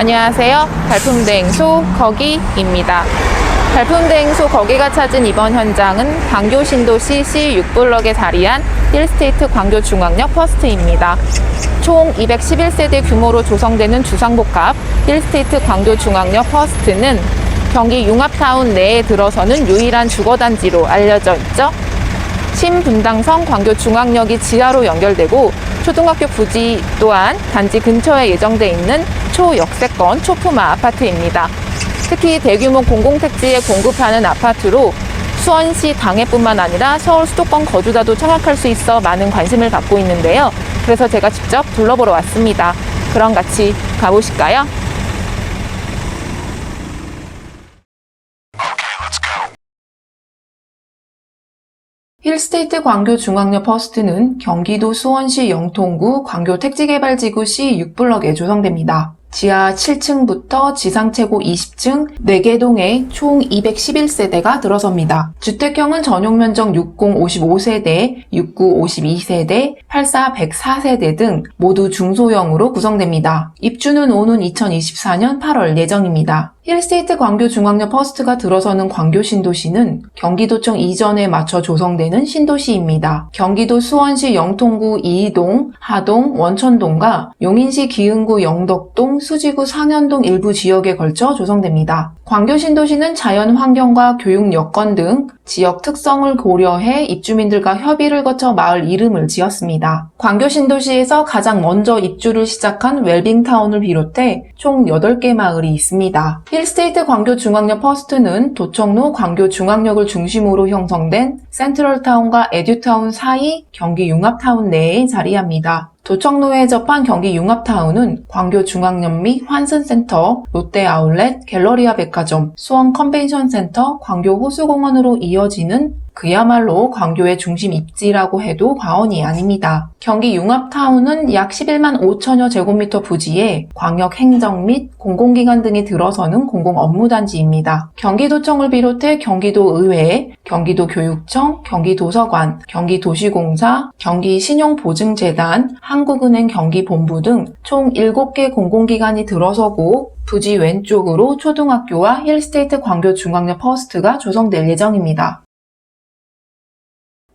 안녕하세요. 발품대행소 거기입니다. 발품대행소 거기가 찾은 이번 현장은 광교 신도시 C6블럭에 자리한 힐스테이트 광교 중앙역 퍼스트입니다. 총 211세대 규모로 조성되는 주상복합 힐스테이트 광교 중앙역 퍼스트는 경기 융합타운 내에 들어서는 유일한 주거단지로 알려져 있죠. 신분당선 광교 중앙역이 지하로 연결되고 초등학교 부지 또한 단지 근처에 예정돼 있는 초역세권 초품화 아파트입니다. 특히 대규모 공공택지에 공급하는 아파트로 수원시 당해뿐만 아니라 서울 수도권 거주자도 청약할 수 있어 많은 관심을 갖고 있는데요. 그래서 제가 직접 둘러보러 왔습니다. 그럼 같이 가보실까요? 힐스테이트 광교 중앙역 퍼스트는 경기도 수원시 영통구 광교 택지개발지구 C6블럭에 조성됩니다. 지하 7층부터 지상 최고 20층 4개 동에 총 211세대가 들어섭니다. 주택형은 전용 면적 60 55세대, 69 52세대, 84 104세대 등 모두 중소형으로 구성됩니다. 입주는 오는 2024년 8월 예정입니다. 힐스테이트 광교 중앙역 퍼스트가 들어서는 광교 신도시는 경기도청 이전에 맞춰 조성되는 신도시입니다. 경기도 수원시 영통구 이동, 하동, 원천동과 용인시 기흥구 영덕동, 수지구 상현동 일부 지역에 걸쳐 조성됩니다. 광교 신도시는 자연 환경과 교육 여건 등 지역 특성을 고려해 입주민들과 협의를 거쳐 마을 이름을 지었습니다. 광교 신도시에서 가장 먼저 입주를 시작한 웰빙타운을 비롯해 총 8개 마을이 있습니다. 힐스테이트 광교 중앙역 퍼스트는 도청로 광교 중앙역을 중심으로 형성된 센트럴타운과 에듀타운 사이 경기 융합타운 내에 자리합니다. 도청로에 접한 경기 융합타운은 광교 중앙역 및 환승센터, 롯데 아울렛, 갤러리아 백화점, 수원 컨벤션센터, 광교 호수공원으로 이어지는 그야말로 광교의 중심 입지라고 해도 과언이 아닙니다. 경기 융합타운은 약 11만 5천여 제곱미터 부지에 광역 행정 및 공공기관 등이 들어서는 공공 업무단지입니다. 경기도청을 비롯해 경기도 의회, 경기도 교육청, 경기도서관, 경기도시공사, 경기신용보증재단, 한국은행 경기본부 등 총 7개 공공기관이 들어서고 부지 왼쪽으로 초등학교와 힐스테이트 광교 중앙역 퍼스트가 조성될 예정입니다.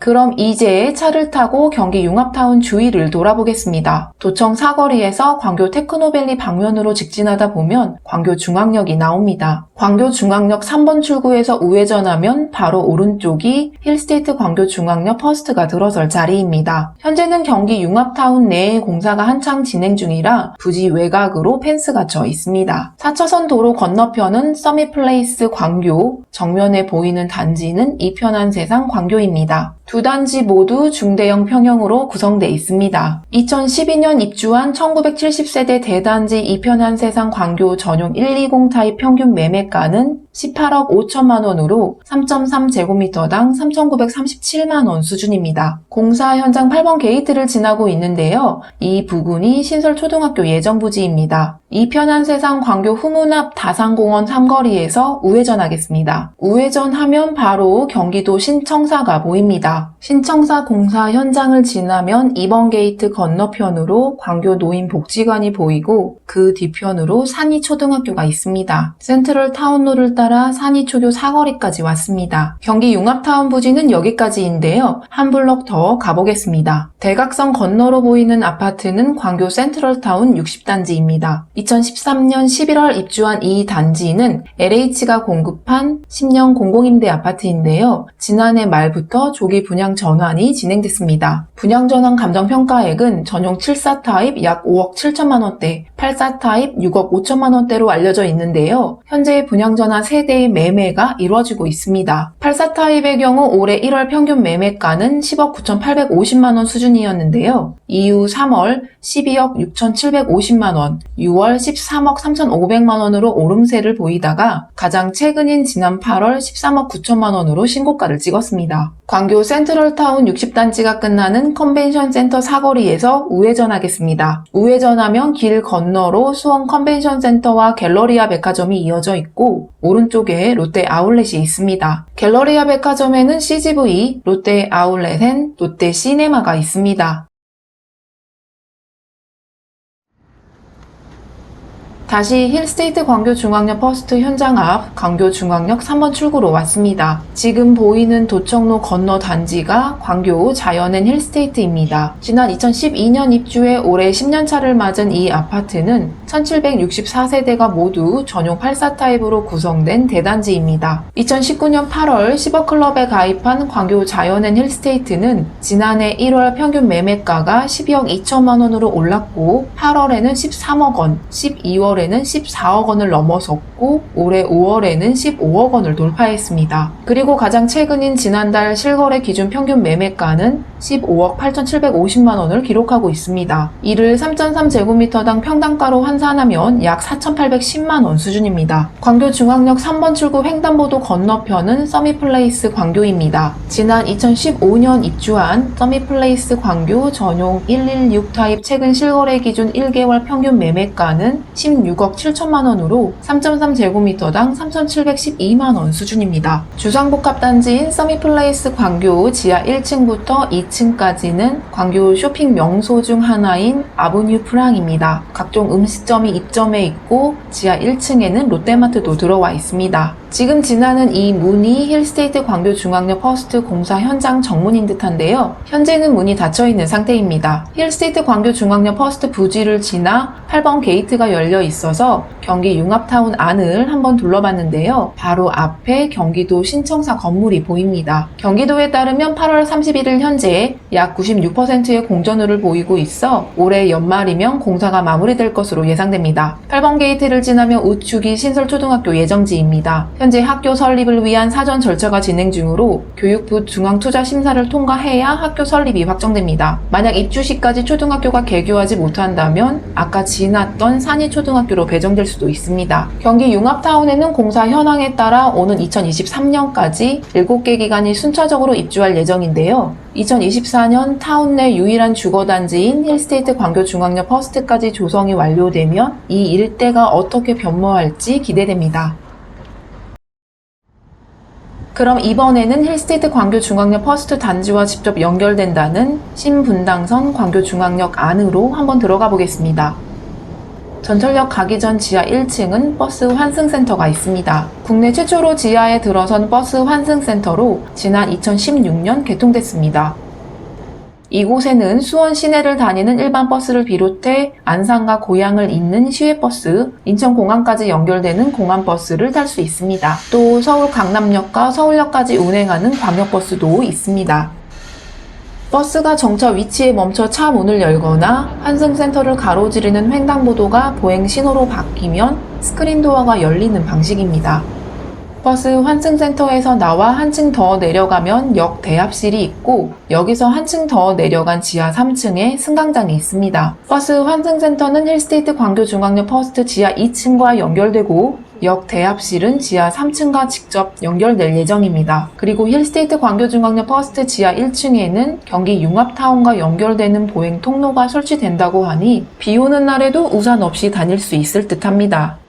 그럼 이제 차를 타고 경기 융합타운 주위를 돌아보겠습니다. 도청 사거리에서 광교 테크노밸리 방면으로 직진하다 보면 광교 중앙역이 나옵니다. 광교 중앙역 3번 출구에서 우회전하면 바로 오른쪽이 힐스테이트 광교 중앙역 퍼스트가 들어설 자리입니다. 현재는 경기 융합타운 내에 공사가 한창 진행 중이라 부지 외곽으로 펜스가 쳐 있습니다. 4차선 도로 건너편은 서밋플레이스 광교, 정면에 보이는 단지는 이편한 세상 광교입니다. 두 단지 모두 중대형 평형으로 구성되어 있습니다. 2012년 입주한 1970세대 대단지 이편한 세상 광교 전용 120 타입 평균 매매가는 18억 5천만 원으로 3.3제곱미터당 3,937만 원 수준입니다. 공사 현장 8번 게이트를 지나고 있는데요. 이 부근이 신설초등학교 예정 부지입니다. 이편한 세상 광교 후문 앞 다산공원 삼거리에서 우회전하겠습니다. 우회전하면 바로 경기도 신청사가 보입니다. 신청사 공사 현장을 지나면 2번 게이트 건너편으로 광교 노인복지관이 보이고 그 뒤편으로 산이초등학교가 있습니다. 센트럴 타운로를 따라 산이초교 사거리까지 왔습니다. 경기 융합타운 부지는 여기까지인데요. 한 블럭 더 가보겠습니다. 대각선 건너로 보이는 아파트는 광교 센트럴타운 60단지입니다. 2013년 11월 입주한 이 단지는 LH가 공급한 10년 공공임대 아파트인데요. 지난해 말부터 조기 분양 전환이 진행됐습니다. 분양 전환 감정 평가액은 전용 74 타입 약 5억 7천만 원대, 84 타입 6억 5천만 원대로 알려져 있는데요. 현재 분양 전환 세대의 매매가 이루어지고 있습니다. 84 타입의 경우 올해 1월 평균 매매가는 10억 9,850만 원 수준이었는데요. 이후 3월 12억 6,750만 원, 6월 13억 3,500만 원으로 오름세를 보이다가 가장 최근인 지난 8월 13억 9천만 원으로 신고가를 찍었습니다. 광교 센트럴타운 60단지가 끝나는 컨벤션 센터 사거리에서 우회전하겠습니다. 우회전하면 길 건너로 수원 컨벤션 센터와 갤러리아 백화점이 이어져 있고 오른쪽에 롯데 아울렛이 있습니다. 갤러리아 백화점에는 CGV, 롯데 아울렛엔 롯데 시네마가 있습니다. 다시 힐스테이트 광교중앙역 퍼스트 현장 앞 광교중앙역 3번 출구로 왔습니다. 지금 보이는 도청로 건너 단지가 광교 자연엔 힐스테이트입니다. 지난 2012년 입주해 올해 10년 차를 맞은 이 아파트는 1764세대가 모두 전용 84 타입으로 구성된 대단지입니다. 2019년 8월 10억 클럽에 가입한 광교 자연엔 힐스테이트는 지난해 1월 평균 매매가가 12억 2천만 원으로 올랐고 8월에는 13억 원, 12월 에는 14억 원을 넘어섰고 올해 5월에는 15억 원을 돌파했습니다. 그리고 가장 최근인 지난달 실거래 기준 평균 매매가는 15억 8,750만 원을 기록하고 있습니다. 이를 3.3제곱미터당 평당가로 환산하면 약 4,810만 원 수준입니다. 광교 중앙역 3번 출구 횡단보도 건너편은 서미플레이스 광교입니다. 지난 2015년 입주한 서미플레이스 광교 전용 116 타입 최근 실거래 기준 1개월 평균 매매가는 16억 7천만 원으로 3.3제곱미터당 3,712만 원 수준입니다. 주상복합 단지인 서미플레이스 광교 지하 1층부터 2층 까지는 광교 쇼핑 명소 중 하나인 아브뉴 프랑입니다. 각종 음식점이 입점해 있고 지하 1층에는 롯데마트도 들어와 있습니다. 지금 지나는 이 문이 힐스테이트 광교 중앙역 퍼스트 공사 현장 정문인 듯한데요. 현재는 문이 닫혀 있는 상태입니다. 힐스테이트 광교 중앙역 퍼스트 부지를 지나 8번 게이트가 열려 있어서 경기 융합타운 안을 한번 둘러봤는데요. 바로 앞에 경기도 신청사 건물이 보입니다. 경기도에 따르면 8월 31일 현재 약 96%의 공전율을 보이고 있어 올해 연말이면 공사가 마무리될 것으로 예상됩니다. 8번 게이트를 지나면 우측이 신설초등학교 예정지입니다. 현재 학교 설립을 위한 사전 절차가 진행 중으로 교육부 중앙투자 심사를 통과해야 학교 설립이 확정됩니다. 만약 입주 시까지 초등학교가 개교하지 못한다면 아까 지났던 산이초등학교로 배정될 수도 있습니다. 경기 융합타운에는 공사 현황에 따라 오는 2023년까지 7개 기관이 순차적으로 입주할 예정인데요. 2024년 타운 내 유일한 주거단지인 힐스테이트 광교중앙역 퍼스트까지 조성이 완료되면 이 일대가 어떻게 변모할지 기대됩니다. 그럼 이번에는 힐스테이트 광교중앙역 퍼스트 단지와 직접 연결된다는 신분당선 광교중앙역 안으로 한번 들어가 보겠습니다. 전철역 가기 전 지하 1층은 버스 환승센터가 있습니다. 국내 최초로 지하에 들어선 버스 환승센터로 지난 2016년 개통됐습니다. 이곳에는 수원 시내를 다니는 일반 버스를 비롯해 안산과 고향을 잇는 시외버스, 인천공항까지 연결되는 공항버스를 탈 수 있습니다. 또 서울 강남역과 서울역까지 운행하는 광역버스도 있습니다. 버스가 정차 위치에 멈춰 차 문을 열거나 환승센터를 가로지르는 횡단보도가 보행 신호로 바뀌면 스크린 도어가 열리는 방식입니다. 버스 환승센터에서 나와 한층 더 내려가면 역 대합실이 있고 여기서 한층 더 내려간 지하 3층에 승강장이 있습니다. 버스 환승센터는 힐스테이트 광교중앙역 퍼스트 지하 2층과 연결되고 역 대합실은 지하 3층과 직접 연결될 예정입니다. 그리고 힐스테이트 광교중앙역 퍼스트 지하 1층에는 경기 융합타운과 연결되는 보행 통로가 설치된다고 하니 비 오는 날에도 우산 없이 다닐 수 있을 듯 합니다.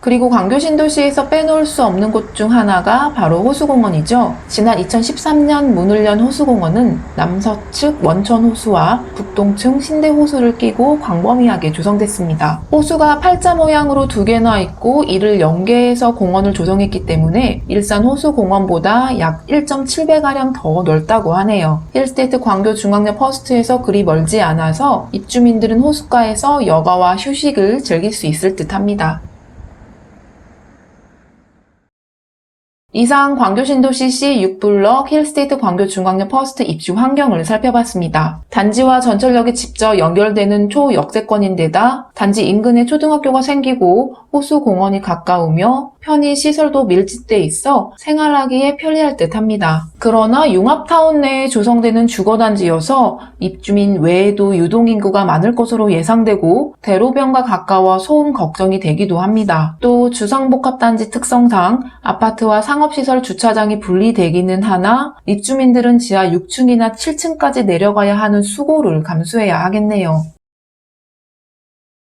그리고 광교신도시에서 빼놓을 수 없는 곳 중 하나가 바로 호수공원이죠. 지난 2013년 문을 연 호수공원은 남서측 원천호수와 북동층 신대호수를 끼고 광범위하게 조성됐습니다. 호수가 팔자 모양으로 두 개나 있고 이를 연계해서 공원을 조성했기 때문에 일산 호수공원보다 약 1.7배가량 더 넓다고 하네요. 힐스테이트 광교 중앙역 퍼스트에서 그리 멀지 않아서 입주민들은 호수가에서 여가와 휴식을 즐길 수 있을 듯 합니다. 이상 광교신도시 C 6블럭 힐스테이트 광교중앙역 퍼스트 입주 환경을 살펴봤습니다. 단지와 전철역이 직접 연결되는 초역세권인데다 단지 인근에 초등학교가 생기고 호수공원이 가까우며 편의 시설도 밀집돼 있어 생활하기에 편리할 듯 합니다. 그러나 융합타운 내에 조성되는 주거단지여서 입주민 외에도 유동인구가 많을 것으로 예상되고 대로변과 가까워 소음 걱정이 되기도 합니다. 또 주상복합단지 특성상 아파트와 상 업시설 주차장이 분리되기는 하나 입주민들은 지하 6층이나 7층까지 내려가야 하는 수고를 감수해야 하겠네요.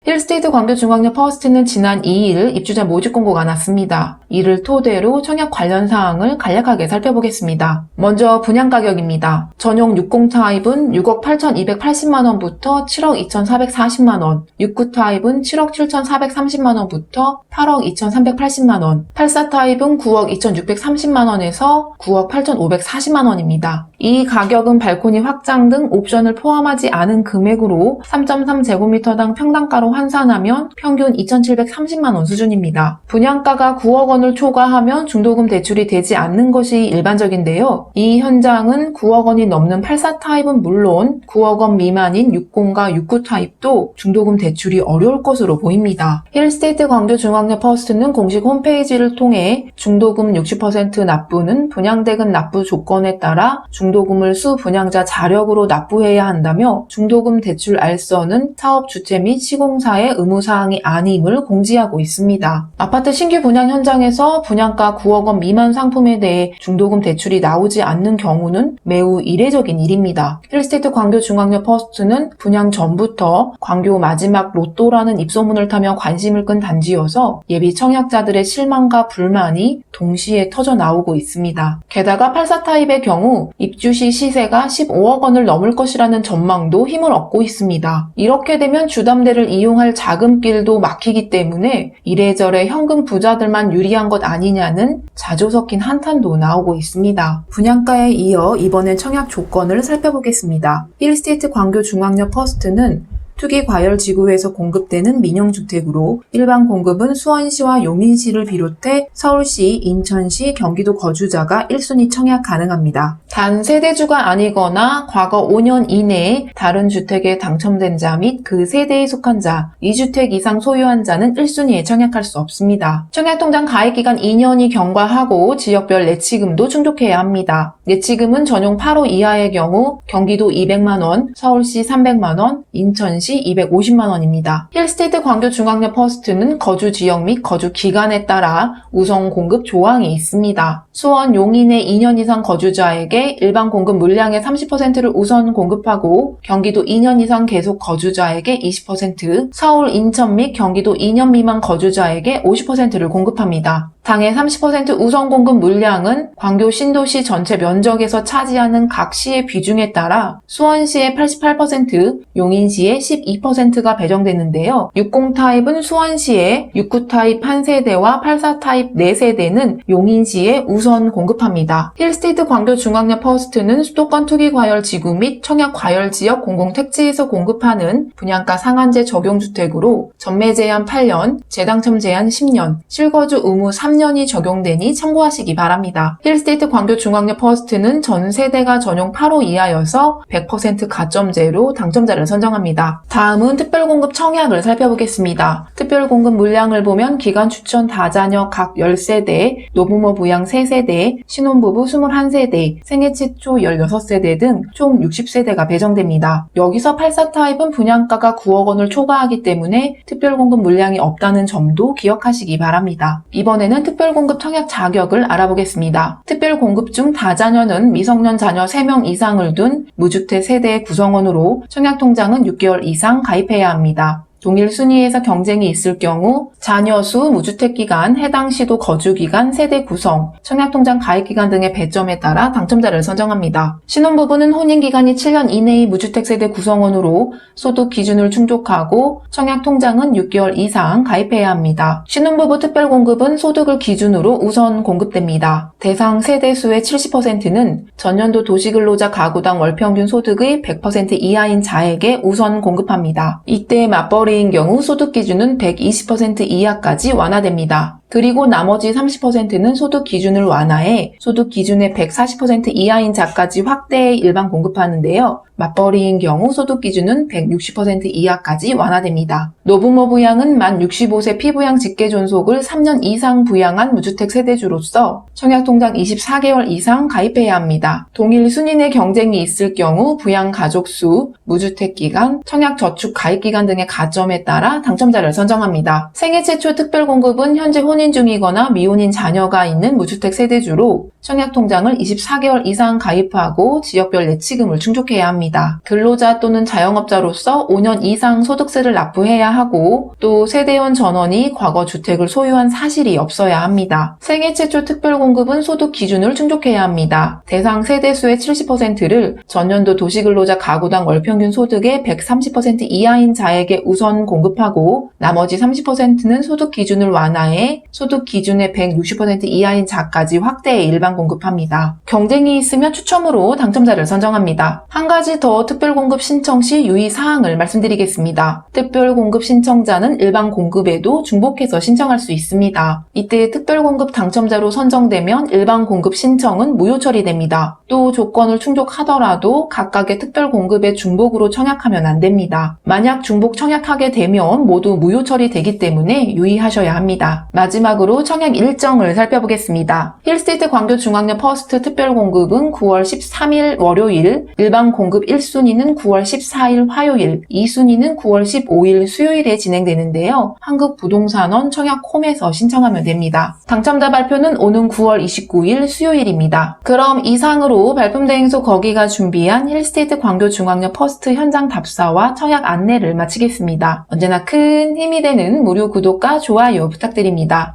힐스테이트 광교중앙역 퍼스트는 지난 2일 입주자 모집 공고가 났습니다. 이를 토대로 청약 관련 사항을 간략하게 살펴보겠습니다. 먼저 분양 가격입니다. 전용 60 타입은 6억 8,280만원부터 7억 2,440만원, 69 타입은 7억 7,430만원부터 8억 2,380만원, 84 타입은 9억 2,630만원에서 9억 8,540만원입니다. 이 가격은 발코니 확장 등 옵션을 포함하지 않은 금액으로 3.3제곱미터당 평당가로 환산하면 평균 2,730만 원 수준입니다. 분양가가 9억 원을 초과하면 중도금 대출이 되지 않는 것이 일반적인데요. 이 현장은 9억 원이 넘는 84 타입은 물론 9억 원 미만인 60과 69 타입도 중도금 대출이 어려울 것으로 보입니다. 힐스테이트 광교중앙역 퍼스트는 공식 홈페이지를 통해 중도금 60% 납부는 분양대금 납부 조건에 따라 중도금을 수 분양자 자력으로 납부해야 한다며 중도금 대출 알선은 사업 주체 및 시공사 의 의무사항이 아님을 공지하고 있습니다. 아파트 신규 분양 현장에서 분양가 9억 원 미만 상품에 대해 중도금 대출이 나오지 않는 경우는 매우 이례적인 일입니다. 힐스테이트 광교 중앙역 퍼스트는 분양 전부터 광교 마지막 로또라는 입소문을 타며 관심을 끈 단지여서 예비 청약자들의 실망과 불만이 동시에 터져 나오고 있습니다. 게다가 84 타입의 경우 입주 시 시세가 15억 원을 넘을 것이라는 전망도 힘을 얻고 있습니다. 이렇게 되면 주담대를 이용 할 자금길도 막히기 때문에 이래저래 현금 부자들만 유리한 것 아니냐는 자주 섞인 한탄도 나오고 있습니다. 분양가에 이어 이번엔 청약 조건을 살펴보겠습니다. 1스테이트 광교 중앙역 퍼스트는 투기 과열 지구에서 공급되는 민영주택으로 일반 공급은 수원시와 용인시를 비롯해 서울시, 인천시, 경기도 거주자가 1순위 청약 가능합니다. 단 세대주가 아니거나 과거 5년 이내에 다른 주택에 당첨된 자 및 그 세대에 속한 자, 2주택 이상 소유한 자는 1순위에 청약할 수 없습니다. 청약통장 가입기간 2년이 경과하고 지역별 내치금도 충족해야 합니다. 내치금은 전용 8호 이하의 경우 경기도 200만원, 서울시 300만원, 인천시 250만원입니다. 힐스테이트 광교중앙역 퍼스트는 거주 지역 및 거주 기간에 따라 우선 공급 조항이 있습니다. 수원 용인의 2년 이상 거주자에게 일반 공급 물량의 30%를 우선 공급하고 경기도 2년 이상 계속 거주자에게 20%, 서울, 인천 및 경기도 2년 미만 거주자에게 50%를 공급합니다. 당의 30% 우선 공급 물량은 광교 신도시 전체 면적에서 차지하는 각 시의 비중에 따라 수원시의 88%, 용인시의 12%가 배정되는데요. 60 타입은 수원시에 69 타입 1세대와 84 타입 4세대는 용인시에 우선 공급합니다. 힐스테이트 광교 중앙역 퍼스트는 수도권 투기 과열 지구 및 청약 과열 지역 공공 택지에서 공급하는 분양가 상한제 적용 주택으로 전매 제한 8년, 재당첨 제한 10년, 실거주 의무 3 년이 적용되니 참고하시기 바랍니다. 힐스테이트 광교 중앙역 퍼스트는 전 세대가 전용 8호 이하여서 100% 가점제로 당첨자를 선정합니다. 다음은 특별공급 청약을 살펴보겠습니다. 특별공급 물량을 보면 기간 추천 다자녀 각 10세대, 노부모 부양 3세대, 신혼부부 21세대, 생애 최초 16세대 등 총 60세대가 배정됩니다. 여기서 84 타입은 분양가가 9억 원을 초과하기 때문에 특별공급 물량이 없다는 점도 기억하시기 바랍니다. 이번에는 특별공급 청약 자격을 알아보겠습니다. 특별공급 중 다자녀는 미성년 자녀 3명 이상을 둔 무주택 세대 구성원으로 청약통장은 6개월 이상 가입해야 합니다. 동일 순위에서 경쟁이 있을 경우 자녀 수, 무주택 기간, 해당 시도 거주 기간, 세대 구성, 청약통장 가입 기간 등의 배점에 따라 당첨자를 선정합니다. 신혼부부는 혼인 기간이 7년 이내의 무주택 세대 구성원으로 소득 기준을 충족하고 청약통장은 6개월 이상 가입해야 합니다. 신혼부부 특별 공급은 소득을 기준으로 우선 공급됩니다. 대상 세대 수의 70%는 전년도 도시근로자 가구당 월평균 소득의 100% 이하인 자에게 우선 공급합니다. 이때 맞벌이 인 경우 소득 기준은 120% 이하까지 완화됩니다. 그리고 나머지 30%는 소득 기준을 완화해 소득 기준의 140% 이하인 자까지 확대해 일반 공급하는데요. 맞벌이인 경우 소득 기준은 160% 이하까지 완화됩니다. 노부모 부양은 만 65세 피부양 직계 존속을 3년 이상 부양한 무주택 세대주로서 청약통장 24개월 이상 가입해야 합니다. 동일 순인의 경쟁이 있을 경우 부양 가족 수, 무주택 기간, 청약 저축 가입 기간 등의 가점에 따라 당첨자를 선정합니다. 생애 최초 특별 공급은 현재 혼 혼인 중이거나 미혼인 자녀가 있는 무주택 세대주로 청약통장을 24개월 이상 가입하고 지역별 예치금을 충족해야 합니다. 근로자 또는 자영업자로서 5년 이상 소득세를 납부해야 하고 또 세대원 전원이 과거 주택을 소유한 사실이 없어야 합니다. 생애 최초 특별공급은 소득 기준을 충족해야 합니다. 대상 세대수의 70%를 전년도 도시근로자 가구당 월평균 소득의 130% 이하인 자에게 우선 공급하고 나머지 30%는 소득 기준을 완화해 소득 기준의 160% 이하인 자까지 확대해 일반 공급합니다. 경쟁이 있으면 추첨으로 당첨자를 선정합니다. 한 가지 더 특별 공급 신청 시 유의 사항을 말씀드리겠습니다. 특별 공급 신청자는 일반 공급에도 중복해서 신청할 수 있습니다. 이때 특별 공급 당첨자로 선정되면 일반 공급 신청은 무효 처리됩니다. 또 조건을 충족하더라도 각각의 특별 공급에 중복으로 청약하면 안 됩니다. 만약 중복 청약하게 되면 모두 무효 처리되기 때문에 유의하셔야 합니다. 으로 청약 일정을 살펴보겠습니다. 힐스테이트 광교중앙역 퍼스트 특별공급은 9월 13일 월요일, 일반 공급 1순위는 9월 14일 화요일, 2순위는 9월 15일 수요일에 진행되는데요. 한국부동산원 청약홈에서 신청하면 됩니다. 당첨자 발표는 오는 9월 29일 수요일입니다. 그럼 이상으로 발품대행소 거기가 준비한 힐스테이트 광교중앙역 퍼스트 현장 답사와 청약 안내를 마치겠습니다. 언제나 큰 힘이 되는 무료 구독과 좋아요 부탁드립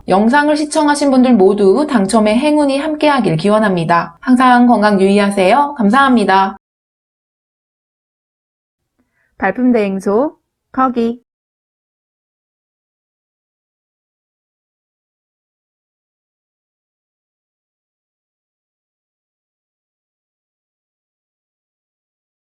영상을 시청하신 분들 모두 당첨의 행운이 함께하길 기원합니다. 항상 건강 유의하세요. 감사합니다. 발품 대행소 거기